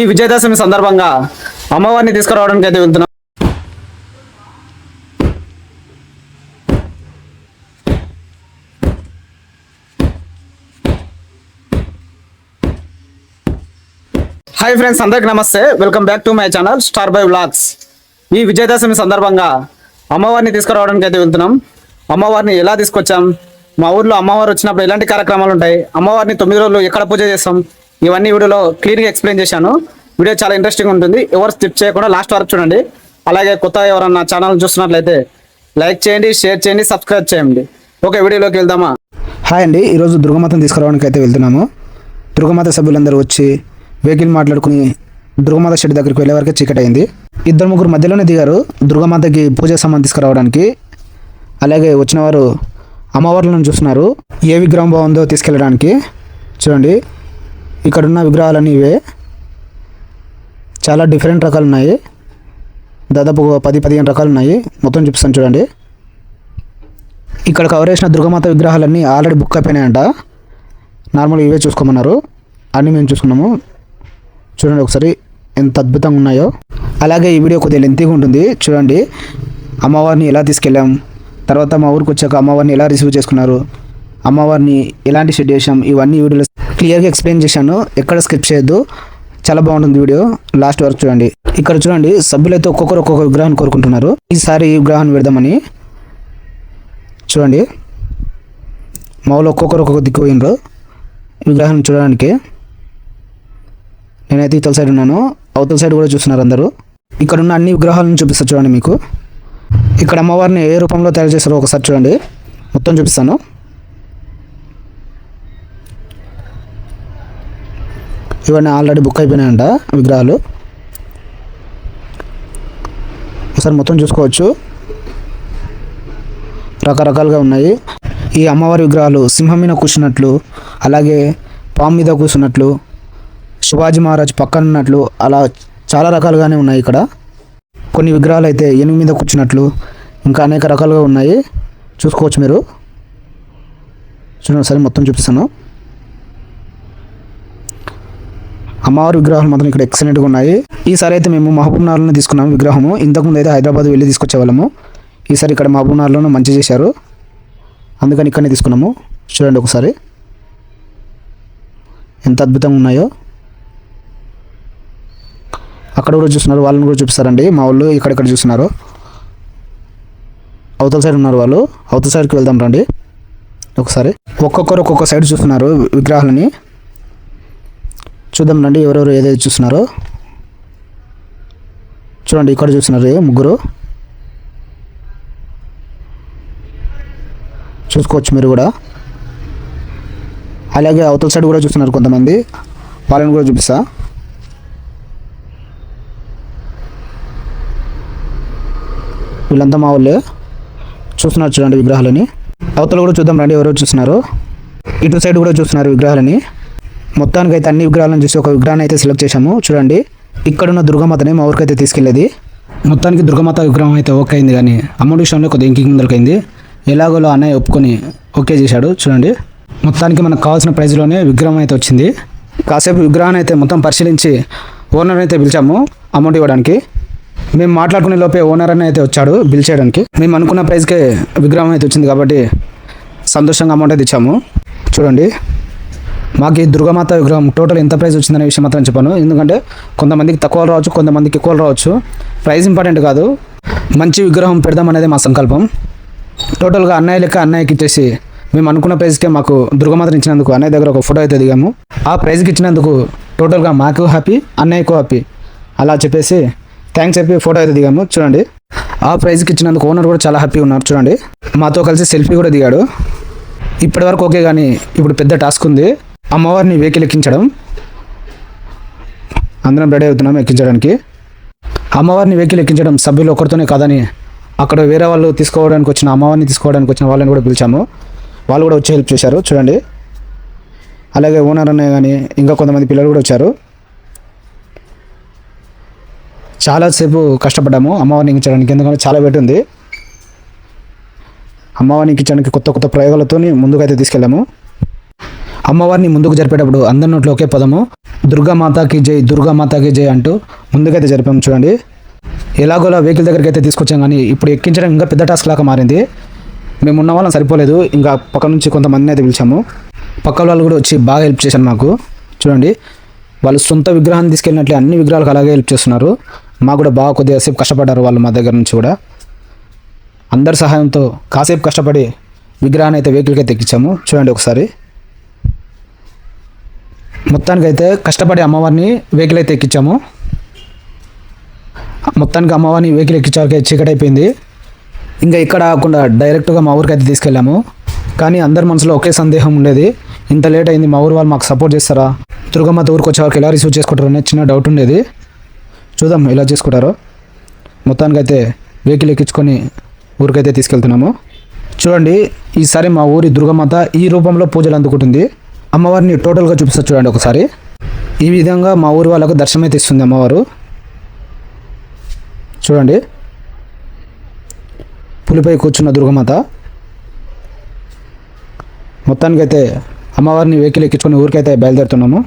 ఈ విజయదశమి సందర్భంగా అమ్మవారిని తీసుకురావడానికి అయితే వెళ్తున్నాం. హాయ్ ఫ్రెండ్స్ అందరికి నమస్తే. Welcome back to my channel star by vlogs ఈ విజయదశమి సందర్భంగా అమ్మవారిని తీసుకురావడానికి అయితే వెళ్తున్నాం. అమ్మవారిని ఎలా తీసుకొచ్చాం? మా ఊర్లో అమ్మవారు వచ్చినప్పుడు ఎలాంటి కార్యక్రమాలు ఉంటాయి? అమ్మవారిని తొమ్మిది రోజులు ఎక్కడ పూజ చేస్తాం? ఇవన్నీ వీడియోలో క్లియర్గా ఎక్స్ప్లెయిన్ చేశాను. వీడియో చాలా ఇంట్రెస్టింగ్ ఉంటుంది. ఎవరు స్కిప్ చేయకుండా లాస్ట్ వరకు చూడండి. అలాగే కొత్త ఎవరన్నా ఛానల్ చూస్తున్నట్లయితే లైక్ చేయండి షేర్ చేయండి సబ్స్క్రైబ్ చేయండి. ఓకే వీడియోలోకి వెళ్దామా? హాయ్ అండి ఈరోజు దుర్గమాతను తీసుకురావడానికి అయితే వెళ్తున్నాము. దుర్గమాత సభ్యులందరూ వచ్చి వెహికల్ మాట్లాడుకుని దుర్గమాత షెడ్ దగ్గరికి వెళ్ళే వరకు చీకటి అయింది ఇద్దరు ముగ్గురు మధ్యలోనే దిగారు. దుర్గమాతకి పూజ సామాన్ తీసుకురావడానికి. అలాగే వచ్చిన వారు అమ్మవార్లను చూస్తున్నారు. ఏ విగ్రహం బాగుందో తీసుకెళ్ళడానికి. చూడండి. ఇక్కడున్న విగ్రహాలన్నీ ఇవే. చాలా డిఫరెంట్ రకాలు ఉన్నాయి దాదాపు పది పదిహేను రకాలు ఉన్నాయి మొత్తం చూపిస్తాను చూడండి. ఇక్కడ కవర్ చేసిన దుర్గమాత విగ్రహాలన్నీ ఆల్రెడీ బుక్ అయిపోయినాయంట. నార్మల్గా ఇవే చూసుకోమన్నారు. అన్నీ మేము చూసుకున్నాము. చూడండి ఒకసారి ఎంత అద్భుతంగా ఉన్నాయో. అలాగే ఈ వీడియో కొద్దిగా లెంతీగా ఉంటుంది. చూడండి. అమ్మవారిని ఎలా తీసుకెళ్ళాం? తర్వాత మా ఊరికి వచ్చాక అమ్మవారిని ఎలా రిసీవ్ చేసుకున్నారు? అమ్మవారిని ఎలాంటి షెడ్ చేసాం? ఇవన్నీ ఈ వీడియోలో క్లియర్గా ఎక్స్ప్లెయిన్ చేశాను. ఎక్కడ స్కిప్ చేయొద్దు. చాలా బాగుంటుంది వీడియో. లాస్ట్ వరకు చూడండి. ఇక్కడ చూడండి సభ్యులైతే ఒక్కొక్కరు ఒక్కొక్క విగ్రహాన్ని కోరుకుంటున్నారు. ఈసారి ఈ విగ్రహాన్ని పెడదామని. చూడండి. మా ఒక్కొక్కరు ఒక్కొక్క దిక్కు పోయినరు. విగ్రహం చూడడానికి. నేనైతే ఇతల సైడ్ ఉన్నాను. అవతల సైడ్ కూడా చూస్తున్నారు అందరూ. ఇక్కడ ఉన్న అన్ని విగ్రహాలను చూపిస్తాను చూడండి మీకు. ఇక్కడ అమ్మవారిని ఏ రూపంలో తయారు చేస్తారో ఒకసారి చూడండి. మొత్తం చూపిస్తాను. ఇవన్నీ ఆల్రెడీ బుక్ అయిపోయినాయంట విగ్రహాలు. ఒకసారి మొత్తం చూసుకోవచ్చు. రకరకాలుగా ఉన్నాయి. ఈ అమ్మవారి విగ్రహాలు సింహం మీద కూర్చున్నట్లు అలాగే పాము మీద కూర్చున్నట్లు శివాజీ మహారాజ్ పక్కన ఉన్నట్లు అలా చాలా రకాలుగానే ఉన్నాయి ఇక్కడ. కొన్ని విగ్రహాలు అయితే ఏనుగు మీద కూర్చున్నట్లు ఇంకా అనేక రకాలుగా ఉన్నాయి. చూసుకోవచ్చు మీరు. చూడండి సరే మొత్తం చూపిస్తాను. అమ్మవారి విగ్రహాలు మాత్రం ఇక్కడ ఎక్సలెంట్గా ఉన్నాయి. ఈసారి అయితే మేము మహబూబ్ నగర్లోనే తీసుకున్నాము విగ్రహము. ఇంతకుముందు అయితే హైదరాబాద్ వెళ్ళి తీసుకొచ్చేవాళ్ళము ఈసారి ఇక్కడ మహబూబ్ నగర్లోనే మంచి చేశారు. అందుకని ఇక్కడనే తీసుకున్నాము. చూడండి ఒకసారి. ఎంత అద్భుతంగా ఉన్నాయో. అక్కడ కూడా చూస్తున్నారు వాళ్ళని కూడా చూపిస్తారండి. మా వాళ్ళు ఇక్కడెక్కడ చూస్తున్నారు. అవతల సైడ్ ఉన్నారు వాళ్ళు. అవతల సైడ్కి వెళ్దాం రండి. ఒకసారి. ఒక్కొక్కరు ఒక్కొక్క సైడ్ చూస్తున్నారు విగ్రహాలని. చూద్దాం రండి ఎవరెవరు ఏదైతే చూస్తున్నారో. చూడండి ఇక్కడ చూస్తున్నారు ముగ్గురు. చూసుకోవచ్చు మీరు కూడా. అలాగే అవతల సైడ్ కూడా చూస్తున్నారు కొంతమంది. వాళ్ళని కూడా చూపిస్తా. వీళ్ళంతా మా వాళ్ళే. చూస్తున్నారు చూడండి విగ్రహాలని. అవతల కూడా చూద్దాం రండి ఎవరెవరు చూస్తున్నారు. ఇటు సైడ్ కూడా చూస్తున్నారు విగ్రహాలని. మొత్తానికి అయితే అన్ని విగ్రహాలను చూసి ఒక విగ్రహాన్ని అయితే సెలెక్ట్ చేశాము. చూడండి ఇక్కడున్న దుర్గమాతనే మా ఊరికైతే తీసుకెళ్ళేది. మొత్తానికి దుర్గమాత విగ్రహం అయితే ఓకే అయింది కానీ అమౌంట్ విషయంలో కొద్దిగా ఇంకి ముందరకైంది ఎలాగోలో అన్నయ్య ఒప్పుకొని ఓకే చేశాడు. చూడండి మొత్తానికి మనకు కావాల్సిన ప్రైజ్లోనే విగ్రహం అయితే వచ్చింది. కాసేపు విగ్రహాన్ని అయితే మొత్తం పరిశీలించి ఓనర్ అయితే పిలిచాము అమౌంట్ ఇవ్వడానికి. మేము మాట్లాడుకునే లోపే ఓనర్ అని అయితే వచ్చాడు బిల్ చేయడానికి. మేము అనుకున్న ప్రైస్కే విగ్రహం అయితే వచ్చింది కాబట్టి సంతోషంగా అమౌంట్ అయితే ఇచ్చాము. చూడండి. మాకు ఈ దుర్గామాత విగ్రహం టోటల్ ఎంత ప్రైస్ వచ్చిందనే విషయం మాత్రం చెప్పాను. ఎందుకంటే కొంతమందికి తక్కువ రావచ్చు కొంతమందికి ఎక్కువ రావచ్చు. ప్రైస్ ఇంపార్టెంట్ కాదు. మంచి విగ్రహం పెడదాం అనేది మా సంకల్పం. టోటల్గా అన్నయ్య లెక్క అన్నయ్యకి ఇచ్చేసి మేము అనుకున్న ప్రైస్కే మాకు దుర్గమాతను ఇచ్చినందుకు అన్నయ్య దగ్గర ఒక ఫోటో అయితే దిగాము. ఆ ప్రైజ్కి ఇచ్చినందుకు టోటల్గా మాకు హ్యాపీ అన్నయ్యకు హ్యాపీ అలా చెప్పేసి థ్యాంక్స్ చెప్పి ఫోటో అయితే దిగాము. చూడండి. ఆ ప్రైస్కి ఇచ్చినందుకు ఓనర్ కూడా చాలా హ్యాపీ ఉన్నారు. చూడండి. మాతో కలిసి సెల్ఫీ కూడా దిగాడు. ఇప్పటివరకు ఓకే కానీ ఇప్పుడు పెద్ద టాస్క్ ఉంది. అమ్మవారిని వెహికల్ ఎక్కించడం అందరం రెడీ అవుతున్నాం ఎక్కించడానికి. అమ్మవారిని వెహికల్ ఎక్కించడం సభ్యులు ఒకరితోనే కాదని అక్కడ వేరే వాళ్ళు తీసుకోవడానికి వచ్చిన అమ్మవారిని తీసుకోవడానికి వచ్చిన వాళ్ళని కూడా పిలిచాము. వాళ్ళు కూడా వచ్చి హెల్ప్ చేశారు చూడండి. అలాగే ఓనర్ అనే కానీ ఇంకా కొంతమంది పిల్లలు కూడా వచ్చారు. చాలాసేపు కష్టపడ్డాము అమ్మవారిని ఎక్కించడానికి ఎందుకంటే చాలా వెయిట్ ఉంది. అమ్మవారిని ఎక్కించడానికి కొత్త కొత్త ప్రయోగాలతో ముందుకైతే తీసుకెళ్ళాము. అమ్మవారిని ముందుకు జరిపేటప్పుడు అందరి నోట్లో ఒకే పదము దుర్గామాతకి జై దుర్గామాతకి జై అంటూ ముందుకైతే జరిపాము చూడండి. ఎలాగోలా వెహికల్ దగ్గరికి అయితే తీసుకొచ్చాం కానీ ఇప్పుడు ఎక్కించడం ఇంకా పెద్ద టాస్క్ లాగా మారింది. మేము ఉన్న వాళ్ళని సరిపోలేదు ఇంకా పక్క నుంచి కొంతమందిని అయితే పిలిచాము. పక్క వాళ్ళు కూడా వచ్చి బాగా హెల్ప్ చేశారు మాకు. చూడండి వాళ్ళు సొంత విగ్రహాన్ని తీసుకెళ్ళినట్లే అన్ని విగ్రహాలకు అలాగే హెల్ప్ చేస్తున్నారు. మాకు కూడా బాగా కొద్దిగా సేపు కష్టపడ్డారు వాళ్ళు మా దగ్గర నుంచి కూడా. అందరి సహాయంతో కాసేపు కష్టపడి విగ్రహాన్ని అయితే వెహికల్కి అయితే ఎక్కించాము. చూడండి ఒకసారి. మొత్తానికైతే కష్టపడి అమ్మవారిని వెహికల్ అయితే ఎక్కించాము. మొత్తానికి అమ్మవారిని వెహికల్ ఎక్కించాక చీకటి అయిపోయింది ఇంకా ఇక్కడ కాకుండా డైరెక్ట్గా మా ఊరికి అయితే తీసుకెళ్ళాము. కానీ అందరి మనసులో ఒకే సందేహం ఉండేది. ఇంత లేట్ అయింది మా ఊరు వాళ్ళు మాకు సపోర్ట్ చేస్తారా? దుర్గమ్మ ఊరికి వచ్చే వరకు ఎలా రిసీవ్ చేసుకుంటారు అనే చిన్న డౌట్ ఉండేది. చూద్దాం ఎలా చేసుకుంటారో. మొత్తానికైతే వెహికల్ ఎక్కించుకొని ఊరికైతే తీసుకెళ్తున్నాము. చూడండి ఈసారి మా ఊరి దుర్గమాత ఈ రూపంలో పూజలు అందుకుంటుంది. అమ్మవారిని టోటల్గా చూపిస్తారు చూడండి ఒకసారి. ఈ విధంగా మా ఊరి వాళ్ళకు దర్శనం అయితే ఇస్తుంది అమ్మవారు. చూడండి. పులిపై కూర్చున్న దుర్గమాత. మొత్తానికైతే అమ్మవారిని వెహికల్ ఎక్కించుకొని ఊరికైతే బయలుదేరుతున్నాము.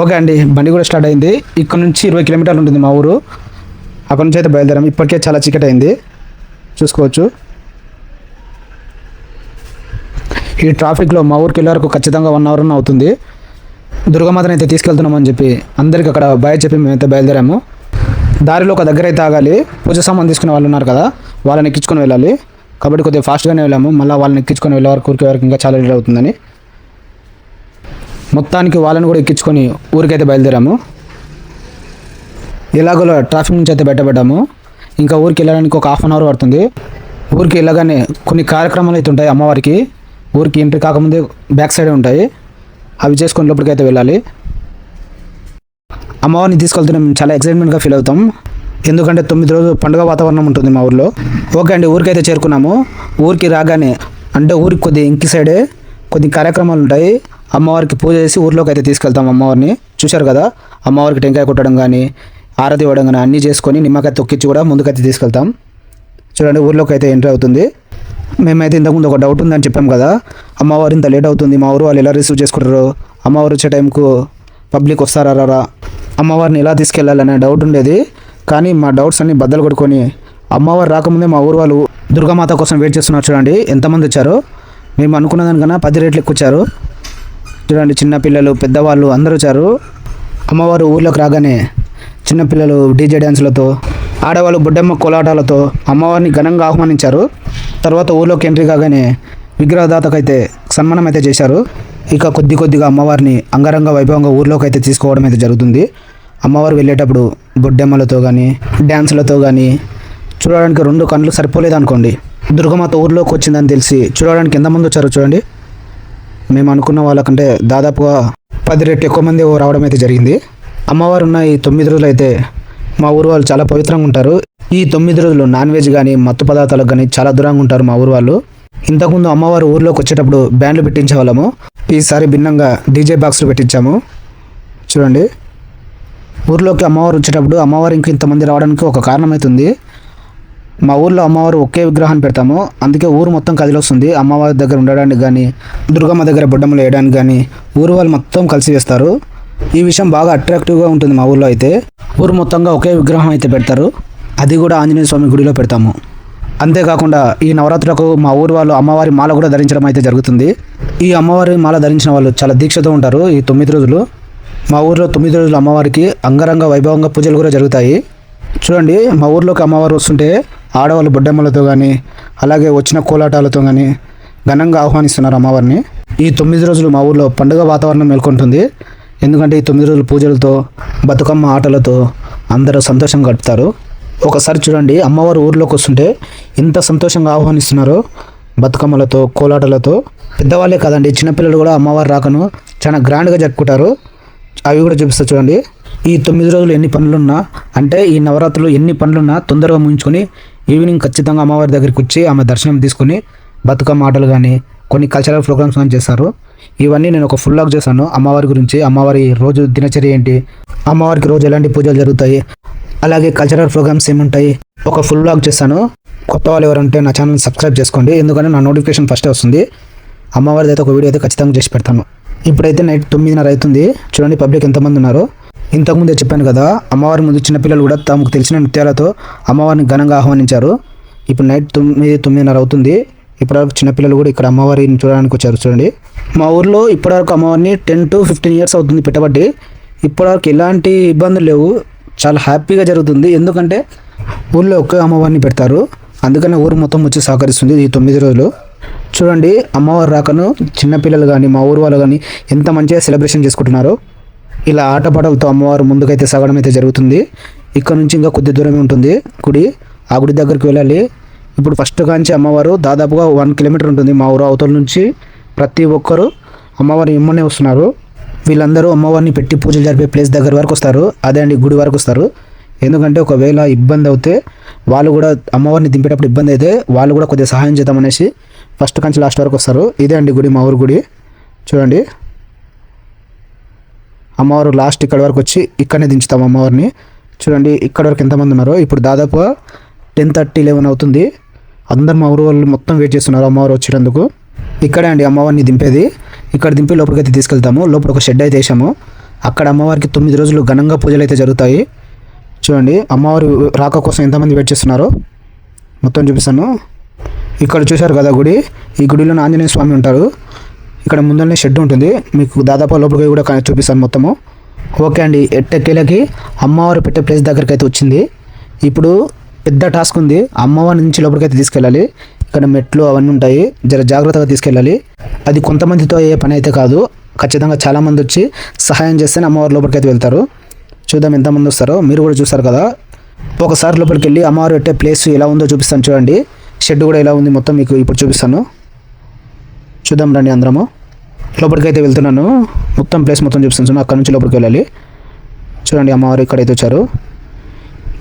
ఓకే అండి బండి కూడా స్టార్ట్ అయింది. ఇక్కడ నుంచి ఇరవై కిలోమీటర్లు ఉంటుంది మా ఊరు. అక్కడ నుంచి అయితే బయలుదేరాము. ఇప్పటికే చాలా చీకటి అయింది. చూసుకోవచ్చు. ఈ ట్రాఫిక్లో మా ఊరికి వెళ్ళే వరకు ఖచ్చితంగా వన్ అవర్ అవుతుంది. దుర్గమాతను అయితే తీసుకెళ్తున్నామని చెప్పి అందరికి అక్కడ బాయ్ చెప్పి మేమైతే బయలుదేరాము. దారిలో ఒక దగ్గర అయితే ఆగాలి. పూజ సామాన్ తీసుకునే వాళ్ళు ఉన్నారు కదా వాళ్ళని ఎక్కించుకొని వెళ్ళాలి. కాబట్టి కొద్దిగా ఫాస్ట్గానే వెళ్ళాము. మళ్ళీ వాళ్ళని ఎక్కించుకొని వెళ్ళే వరకు ఊరికి వరకు ఇంకా చాలా లేట్ అవుతుందని. మొత్తానికి వాళ్ళని కూడా ఎక్కించుకొని ఊరికైతే బయలుదేరాము. ఎలాగోలో ట్రాఫిక్ నుంచి అయితే బయటపడ్డాము. ఇంకా ఊరికి వెళ్ళడానికి ఒక హాఫ్ అన్ అవర్ పడుతుంది. ఊరికి వెళ్ళగానే కొన్ని కార్యక్రమాలు అయితే ఉంటాయి అమ్మవారికి. ఊరికి ఎంట్రీ కాకముందే బ్యాక్ సైడే ఉంటాయి. అవి చేసుకుని లోపలికైతే అయితే వెళ్ళాలి. అమ్మవారిని తీసుకెళ్తూనే మేము చాలా ఎక్సైట్మెంట్గా ఫీల్ అవుతాం. ఎందుకంటే తొమ్మిది రోజులు పండుగ వాతావరణం ఉంటుంది మా ఊర్లో. ఓకే అండి ఊరికైతే చేరుకున్నాము. ఊరికి రాగానే అంటే ఊరికి కొద్ది ఇంకి సైడే కొద్ది కార్యక్రమాలు ఉంటాయి. అమ్మవారికి పూజ చేసి ఊర్లోకి అయితే తీసుకెళ్తాం అమ్మవారిని. చూశారు కదా అమ్మవారికి టెంకాయ కొట్టడం కానీ ఆరతి ఇవ్వడం కానీ అన్నీ చేసుకొని నిమ్మకాయ తొక్కించి కూడా ముందుకైతే తీసుకెళ్తాం. చూడండి ఊర్లోకి అయితే ఎంట్రీ అవుతుంది. మేమైతే ఇంతకుముందు ఒక డౌట్ ఉందని చెప్పాం కదా. అమ్మవారు ఇంత లేట్ అవుతుంది మా ఊరు వాళ్ళు ఎలా రిసీవ్ చేసుకుంటారు అమ్మవారు వచ్చే టైంకు పబ్లిక్ వస్తారా రారా? అమ్మవారిని ఎలా తీసుకెళ్ళాలనే డౌట్ ఉండేది. కానీ మా డౌట్స్ అన్ని బద్దలు కొట్టుకొని అమ్మవారు రాకముందే మా ఊరు వాళ్ళు దుర్గామాత కోసం వెయిట్ చేస్తున్నారు చూడండి ఎంతమంది వచ్చారో. మేము అనుకున్న దానికన్నా పది రేట్లు ఎక్కువ వచ్చారు. చూడండి చిన్నపిల్లలు పెద్దవాళ్ళు అందరూ వచ్చారు. అమ్మవారు ఊర్లోకి రాగానే చిన్నపిల్లలు డీజే డ్యాన్స్లతో ఆడవాళ్ళు బుడ్డమ్మ కోలాటాలతో అమ్మవారిని ఘనంగా ఆహ్వానించారు. తర్వాత ఊర్లోకి ఎంట్రీ కాగానే విగ్రహదాతకైతే సన్మానం అయితే చేశారు. ఇక కొద్ది కొద్దిగా అమ్మవారిని అంగరంగ వైభవంగా ఊర్లోకి అయితే తీసుకోవడం అయితే జరుగుతుంది. అమ్మవారు వెళ్ళేటప్పుడు బొడ్డెమ్మలతో కానీ డ్యాన్సులతో కానీ చూడడానికి రెండు కళ్ళు సరిపోలేదు అనుకోండి దుర్గమాత ఊర్లోకి వచ్చిందని తెలిసి చూడడానికి ఎంతమంది వచ్చారో చూడండి. మేము అనుకున్న వాళ్ళకంటే దాదాపుగా పది రెట్లు ఎక్కువ మంది రావడం అయితే జరిగింది. అమ్మవారు ఉన్న ఈ తొమ్మిది రోజులు అయితే మా ఊరు వాళ్ళు చాలా పవిత్రంగా ఉంటారు. ఈ తొమ్మిది రోజులు నాన్ వెజ్ కానీ మత్తు పదార్థాలకు కానీ చాలా దూరంగా ఉంటారు మా ఊరు వాళ్ళు. ఇంతకుముందు అమ్మవారు ఊర్లోకి వచ్చేటప్పుడు బ్యాండ్లు పెట్టించే వాళ్ళము ఈసారి భిన్నంగా డీజే బాక్స్లు పెట్టించాము. చూడండి. ఊర్లోకి అమ్మవారు వచ్చేటప్పుడు అమ్మవారు ఇంక ఇంతమంది రావడానికి ఒక కారణం అవుతుంది మా ఊర్లో అమ్మవారు ఒకే విగ్రహాన్ని పెడతాము. అందుకే ఊరు మొత్తం కదిలొస్తుంది. అమ్మవారి దగ్గర ఉండడానికి కానీ దుర్గమ్మ దగ్గర బొడ్డమ్మలు వేయడానికి కానీ ఊరు వాళ్ళు మొత్తం కలిసి వేస్తారు. ఈ విషయం బాగా అట్రాక్టివ్గా ఉంటుంది మా ఊర్లో అయితే. ఊరు మొత్తంగా ఒకే విగ్రహం అయితే పెడతారు. అది కూడా ఆంజనేయ స్వామి గుడిలో పెడతాము. అంతేకాకుండా ఈ నవరాత్రులకు మా ఊరు వాళ్ళు అమ్మవారి మాల కూడా ధరించడం అయితే జరుగుతుంది. ఈ అమ్మవారి మాల ధరించిన వాళ్ళు చాలా దీక్షతో ఉంటారు ఈ తొమ్మిది రోజులు. మా ఊర్లో తొమ్మిది రోజులు అమ్మవారికి అంగరంగ వైభవంగా పూజలు కూడా జరుగుతాయి. చూడండి మా ఊర్లోకి అమ్మవారు వస్తుంటే ఆడవాళ్ళు బొడ్డమ్మలతో కానీ అలాగే వచ్చిన కోలాటాలతో కానీ ఘనంగా ఆహ్వానిస్తున్నారు అమ్మవారిని. ఈ తొమ్మిది రోజులు మా ఊర్లో పండుగ వాతావరణం మేల్కొంటుంది. ఎందుకంటే ఈ తొమ్మిది రోజులు పూజలతో బతుకమ్మ ఆటలతో అందరూ సంతోషంగా గడుపుతారు. ఒకసారి చూడండి అమ్మవారు ఊర్లోకి వస్తుంటే ఎంత సంతోషంగా ఆహ్వానిస్తున్నారో. బతుకమ్మలతో కోలాటలతో. పెద్దవాళ్ళే కాదండి చిన్నపిల్లలు కూడా అమ్మవారు రాకను చాలా గ్రాండ్గా జరుపుకుంటారు. అవి కూడా చూపిస్తా చూడండి. ఈ తొమ్మిది రోజులు ఎన్ని పనులున్నా అంటే ఈ నవరాత్రులు ఎన్ని పనులున్నా తొందరగా ముగించుకొని ఈవినింగ్ ఖచ్చితంగా అమ్మవారి దగ్గరికి వచ్చి ఆమె దర్శనం తీసుకొని బతుకమ్మ ఆటలు కానీ కొన్ని కల్చరల్ ప్రోగ్రామ్స్ కానీ చేస్తారు. ఇవన్నీ నేను ఒక ఫుల్ లాగ్ చేశాను. అమ్మవారి గురించి అమ్మవారి రోజు దినచర్య ఏంటి అమ్మవారికి రోజు ఎలాంటి పూజలు జరుగుతాయి అలాగే కల్చరల్ ప్రోగ్రామ్స్ ఏముంటాయి ఒక ఫుల్ లాగ్ చేశాను. కొత్త వాళ్ళు ఎవరంటే నా ఛానల్ సబ్స్క్రైబ్ చేసుకోండి. ఎందుకంటే నా నోటిఫికేషన్ ఫస్టే వస్తుంది. అమ్మవారిది అయితే ఒక వీడియో అయితే ఖచ్చితంగా చేసి పెడతాను. ఇప్పుడైతే నైట్ తొమ్మిదిన్నర అవుతుంది. చూడండి పబ్లిక్ ఎంతమంది ఉన్నారు. ఇంతకుముందే చెప్పాను కదా అమ్మవారి ముందు చిన్నపిల్లలు కూడా తమకు తెలిసిన నృత్యాలతో అమ్మవారిని ఘనంగా ఆహ్వానించారు. ఇప్పుడు నైట్ తొమ్మిది తొమ్మిదిన్నర అవుతుంది. ఇప్పటివరకు చిన్నపిల్లలు కూడా ఇక్కడ అమ్మవారిని చూడడానికి వచ్చారు చూడండి. మా ఊర్లో ఇప్పటివరకు అమ్మవారిని టెన్ టు ఫిఫ్టీన్ ఇయర్స్ అవుతుంది పెట్టబట్టి ఇప్పటివరకు ఎలాంటి ఇబ్బందులు లేవు. చాలా హ్యాపీగా జరుగుతుంది. ఎందుకంటే ఊళ్ళో ఒకే అమ్మవారిని పెడతారు. అందుకనే ఊరు మొత్తం వచ్చి సహకరిస్తుంది ఈ తొమ్మిది రోజులు. చూడండి అమ్మవారి రాకను చిన్నపిల్లలు కానీ మా ఊరు వాళ్ళు కానీ ఎంత మంచిగా సెలబ్రేషన్ చేసుకుంటున్నారో. ఇలా ఆటపాటలతో అమ్మవారు ముందుకైతే సాగడం అయితే జరుగుతుంది. ఇక్కడ నుంచి ఇంకా కొద్ది దూరమే ఉంటుంది. గుడి ఆ గుడి దగ్గరికి వెళ్ళాలి. ఇప్పుడు ఫస్ట్ కాంచి అమ్మవారు దాదాపుగా వన్ కిలోమీటర్ ఉంటుంది మా ఊరు అవతల నుంచి. ప్రతి ఒక్కరు అమ్మవారిని ఇమ్మనే వస్తున్నారు. వీళ్ళందరూ అమ్మవారిని పెట్టి పూజలు జరిపే ప్లేస్ దగ్గర వరకు వస్తారు. అదే అండి గుడి వరకు వస్తారు. ఎందుకంటే ఒకవేళ ఇబ్బంది అవుతే వాళ్ళు కూడా అమ్మవారిని దింపేటప్పుడు ఇబ్బంది అయితే వాళ్ళు కూడా కొద్దిగా సహాయం చేద్దామనేసి ఫస్ట్ కంచి లాస్ట్ వరకు వస్తారు. ఇదే అండి గుడి మా ఊరు గుడి. చూడండి. అమ్మవారు లాస్ట్ ఇక్కడ వరకు వచ్చి ఇక్కడనే దించుతాం అమ్మవారిని. చూడండి ఇక్కడ వరకు ఎంతమంది ఉన్నారో. ఇప్పుడు దాదాపుగా టెన్ థర్టీ లెవెన్ అవుతుంది. అందరు మా ఊరు వాళ్ళు మొత్తం వెయిట్ చేస్తున్నారు అమ్మవారు వచ్చేటందుకు ఇక్కడే అండి అమ్మవారిని దింపేది. ఇక్కడ దింపి లోపలికైతే తీసుకెళ్తాము. లోపల ఒక షెడ్ అయితే వేసాము. అక్కడ అమ్మవారికి తొమ్మిది రోజులు ఘనంగా పూజలు అయితే జరుగుతాయి. చూడండి అమ్మవారి రాక కోసం ఎంతమంది వెయిట్ చేస్తున్నారో మొత్తం చూపిస్తాను. ఇక్కడ చూశారు కదా గుడి. ఈ గుడిలో ఆంజనేయ స్వామి ఉంటారు. ఇక్కడ ముందరనే షెడ్ ఉంటుంది. మీకు దాదాపు లోపలికి కూడా చూపిస్తాను మొత్తము. ఓకే అండి ఎట్టెక్కేలకి అమ్మవారు పెట్టే ప్లేస్ దగ్గరికి అయితే వచ్చింది. ఇప్పుడు పెద్ద టాస్క్ ఉంది. అమ్మవారి నుంచి లోపలికైతే తీసుకెళ్ళాలి. ఇక్కడ మెట్లు అవన్నీ ఉంటాయి. జర జాగ్రత్తగా తీసుకెళ్ళాలి. అది కొంతమందితో ఏ పని అయితే కాదు ఖచ్చితంగా చాలామంది వచ్చి సహాయం చేస్తేనే అమ్మవారి లోపలికి అయితే వెళ్తారు. చూద్దాం ఎంతమంది వస్తారో. మీరు కూడా చూస్తారు కదా. ఒకసారి లోపలికి వెళ్ళి అమ్మవారు పెట్టే ప్లేస్ ఎలా ఉందో చూపిస్తాను చూడండి. షెడ్ కూడా ఎలా ఉంది మొత్తం మీకు ఇప్పుడు చూపిస్తాను. చూద్దాం రండి అందరము. లోపలికి అయితే వెళ్తున్నాను. మొత్తం ప్లేస్ మొత్తం చూపిస్తాను. చూడండి అక్కడ నుంచి లోపలికి వెళ్ళాలి. చూడండి అమ్మవారు ఇక్కడైతే వచ్చారు.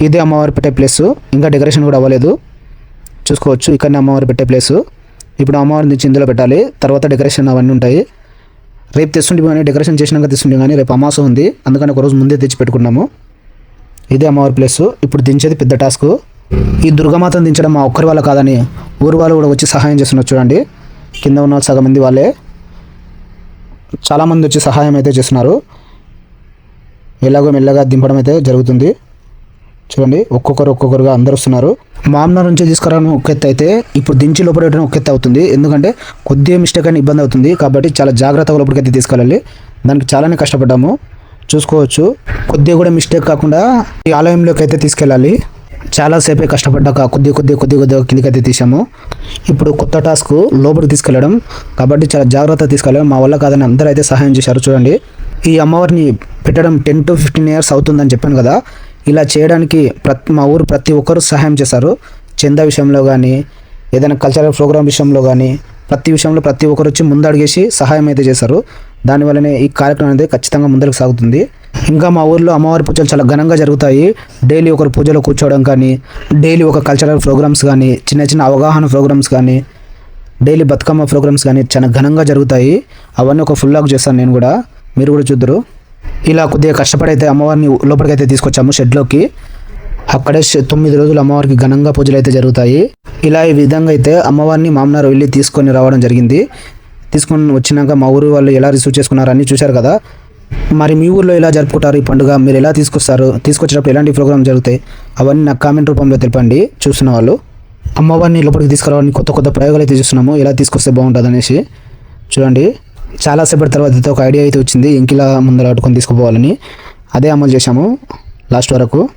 ఇదే అమ్మవారు పెట్టే ప్లేస్ ఇంకా డెకరేషన్ కూడా అవ్వలేదు. చూసుకోవచ్చు ఇక్కడనే అమ్మవారు పెట్టే ప్లేస్ ఇప్పుడు అమ్మవారి నుంచి ఇందులో పెట్టాలి. తర్వాత డెకరేషన్ అవన్నీ ఉంటాయి. రేపు తెస్తుంటే కానీ డెకరేషన్ చేసినాక తెస్తుంటే కానీ రేపు అమాస ఉంది. అందుకని ఒక రోజు ముందే తెచ్చి పెట్టుకున్నాము. ఇదే అమ్మవారి ప్లేస్ ఇప్పుడు దించేది పెద్ద టాస్క్ ఈ దుర్గమాతను దించడం మా ఒక్కరి వల్ల కాదని ఊరు వాళ్ళు కూడా వచ్చి సహాయం చేస్తున్నారు చూడండి. కింద ఉన్న సగం మంది వాళ్ళే. చాలామంది వచ్చి సహాయం అయితే చేస్తున్నారు. ఎలాగో మెల్లగా దింపడం అయితే జరుగుతుంది. చూడండి ఒక్కొక్కరు ఒక్కొక్కరుగా అందరు వస్తున్నారు. మామూలు నుంచి తీసుకురావడం ఒక ఎత్తు అయితే ఇప్పుడు దించి లోపడేయడం ఒక ఎత్తు అవుతుంది. ఎందుకంటే కొద్దిగా మిస్టేక్ అని ఇబ్బంది అవుతుంది. కాబట్టి చాలా జాగ్రత్తగా లోపలికైతే తీసుకెళ్ళాలి. దానికి చాలానే కష్టపడ్డాము. చూసుకోవచ్చు. కొద్దిగా కూడా మిస్టేక్ కాకుండా ఈ ఆలయంలోకి అయితే తీసుకెళ్ళాలి. చాలాసేపే కష్టపడ్డాక కొద్ది కొద్ది కొద్ది కొద్దిగా కిందికైతే తీసాము ఇప్పుడు కొత్త టాస్క్ లోపలికి తీసుకెళ్ళడం. కాబట్టి చాలా జాగ్రత్తగా తీసుకెళ్ళడం మా వల్ల కాదని అందరూ అయితే సహాయం చేశారు. చూడండి. ఈ అమ్మవారిని పెట్టడం టెన్ టు ఫిఫ్టీన్ ఇయర్స్ అవుతుందని చెప్పాను కదా. ఇలా చేయడానికి ప్రతి మా ఊరు ప్రతి ఒక్కరు సహాయం చేశారు. చందా విషయంలో కానీ ఏదైనా కల్చరల్ ప్రోగ్రామ్ విషయంలో కానీ ప్రతి విషయంలో ప్రతి ఒక్కరు వచ్చి ముందు సహాయం అయితే చేశారు. దానివల్లనే ఈ కార్యక్రమం అనేది ఖచ్చితంగా ముందరకు సాగుతుంది. ఇంకా మా ఊర్లో అమ్మవారి పూజలు చాలా ఘనంగా జరుగుతాయి. డైలీ ఒకరు పూజలో కూర్చోవడం కానీ డైలీ ఒక కల్చరల్ ప్రోగ్రామ్స్ కానీ చిన్న చిన్న అవగాహన ప్రోగ్రామ్స్ కానీ డైలీ బతుకమ్మ ప్రోగ్రామ్స్ కానీ చాలా ఘనంగా జరుగుతాయి. అవన్నీ ఒక ఫుల్ లాగ్ చేస్తాను నేను కూడా. మీరు కూడా చూద్దరు. ఇలా కొద్దిగా కష్టపడైతే అమ్మవారిని లోపలికి అయితే తీసుకొచ్చాము షెడ్లోకి. అక్కడే తొమ్మిది రోజులు అమ్మవారికి ఘనంగా పూజలు అయితే జరుగుతాయి. ఇలా ఈ విధంగా అయితే అమ్మవారిని మామనారు వెళ్ళి తీసుకొని రావడం జరిగింది. తీసుకొని వచ్చినాక మా ఊరు వాళ్ళు ఎలా రిసీవ్ చేసుకున్నారు చూశారు కదా. మరి మీ ఊర్లో ఎలా జరుపుకుంటారు ఈ పండుగ? మీరు ఎలా తీసుకొస్తారు? తీసుకొచ్చేటప్పుడు ఎలాంటి ప్రోగ్రామ్ జరుగుతాయి? అవన్నీ నాకు కామెంట్ రూపంలో తెలపండి. చూస్తున్న వాళ్ళు. అమ్మవారిని లోపలికి తీసుకురావడానికి కొత్త కొత్త ప్రయోగాలు అయితే చూస్తున్నాము. ఎలా తీసుకొస్తే బాగుంటుంది అనేసి చూడండి. చాలాసేపటి తర్వాత అయితే ఒక ఐడియా అయితే వచ్చింది. ఇంకిలా ముందర అట్టుకొని తీసుకుపోవాలని. అదే అమలు చేశాము లాస్ట్ వరకు.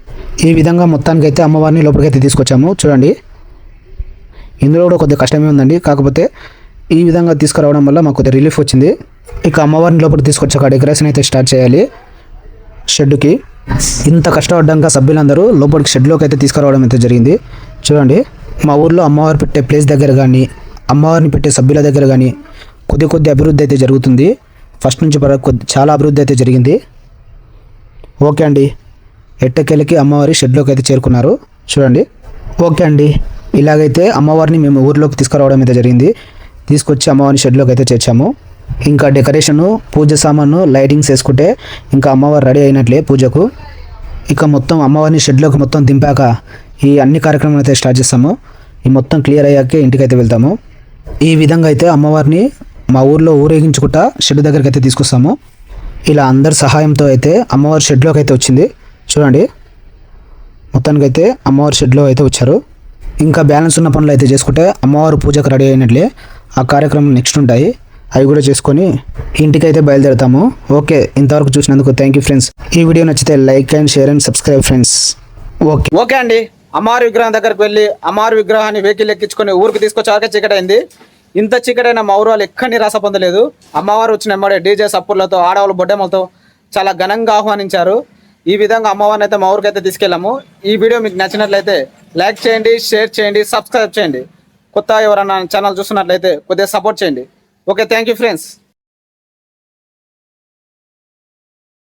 ఈ విధంగా మొత్తానికి అయితే అమ్మవారిని లోపలికైతే తీసుకొచ్చాము. చూడండి. ఇందులో కూడా కొద్దిగా కష్టమే ఉందండి. కాకపోతే ఈ విధంగా తీసుకురావడం వల్ల మాకు కొద్దిగా రిలీఫ్ వచ్చింది. ఇక అమ్మవారిని లోపలికి తీసుకొచ్చాక డెకరేషన్ అయితే స్టార్ట్ చేయాలి. షెడ్కి ఇంత కష్టపడ్డాక సభ్యులందరూ లోపలికి షెడ్లోకి అయితే తీసుకురావడం అయితే జరిగింది. చూడండి. మా ఊర్లో అమ్మవారు పెట్టే ప్లేస్ దగ్గర కానీ అమ్మవారిని పెట్టే సభ్యుల దగ్గర కానీ కొద్ది కొద్ది అభివృద్ధి అయితే జరుగుతుంది. ఫస్ట్ నుంచి పర కొద్ది చాలా అభివృద్ధి అయితే జరిగింది. ఓకే అండి. ఎట్టకెళ్ళకి అమ్మవారి షెడ్లోకి అయితే చేరుకున్నారు. చూడండి. ఓకే అండి. ఇలాగైతే అమ్మవారిని మేము ఊర్లోకి తీసుకురావడం అయితే జరిగింది. తీసుకొచ్చి అమ్మవారిని షెడ్లోకి అయితే చేర్చాము. ఇంకా డెకరేషను పూజ సామాను లైటింగ్స్ వేసుకుంటే ఇంకా అమ్మవారు రెడీ అయినట్లే పూజకు. ఇక మొత్తం అమ్మవారిని షెడ్లోకి మొత్తం దింపాక ఈ అన్ని కార్యక్రమాలు అయితే స్టార్ట్ చేస్తాము. ఈ మొత్తం క్లియర్ అయ్యాకే ఇంటికైతే వెళ్తాము. ఈ విధంగా అయితే అమ్మవారిని మా ఊర్లో ఊరేగించుకుంటా షెడ్ దగ్గరికి అయితే తీసుకొస్తాము. ఇలా అందరి సహాయంతో అయితే అమ్మవారి షెడ్లోకి అయితే వచ్చింది. చూడండి. మొత్తానికి అయితే అమ్మవారి షెడ్లో అయితే వచ్చారు. ఇంకా బ్యాలెన్స్ ఉన్న పనులు అయితే చేసుకుంటే అమ్మవారు పూజకు రెడీ అయినట్లే ఆ కార్యక్రమం నెక్స్ట్ ఉంటాయి. అవి కూడా చేసుకొని ఇంటికి అయితే బయలుదేరుతాము. ఓకే ఇంతవరకు చూసినందుకు థ్యాంక్ యూ ఫ్రెండ్స్. ఈ వీడియో నచ్చితే like and share and subscribe friends. Okay. Okay అండి. అమ్మవారి విగ్రహం దగ్గరకు వెళ్ళి అమ్మవారి విగ్రహాన్ని వెహికల్ ఎక్కించుకొని ఊరికి తీసుకొచ్చాక చీకటి ఇంత చీకటైన మా ఎక్కడిని రాస పొందలేదు. అమ్మవారు వచ్చిన ఎమ్మడే డీజే సప్పుర్లతో ఆడవాళ్ళు బొడ్డెమ్మలతో చాలా ఘనంగా ఆహ్వానించారు. ఈ విధంగా అమ్మవారిని అయితే మా అయితే తీసుకెళ్ళాము. ఈ వీడియో మీకు నచ్చినట్లయితే లైక్ చేయండి షేర్ చేయండి సబ్స్క్రైబ్ చేయండి. కొత్త ఎవరైనా ఛానల్ చూస్తున్నట్లయితే కొద్దిగా సపోర్ట్ చేయండి. Okay thank you friends.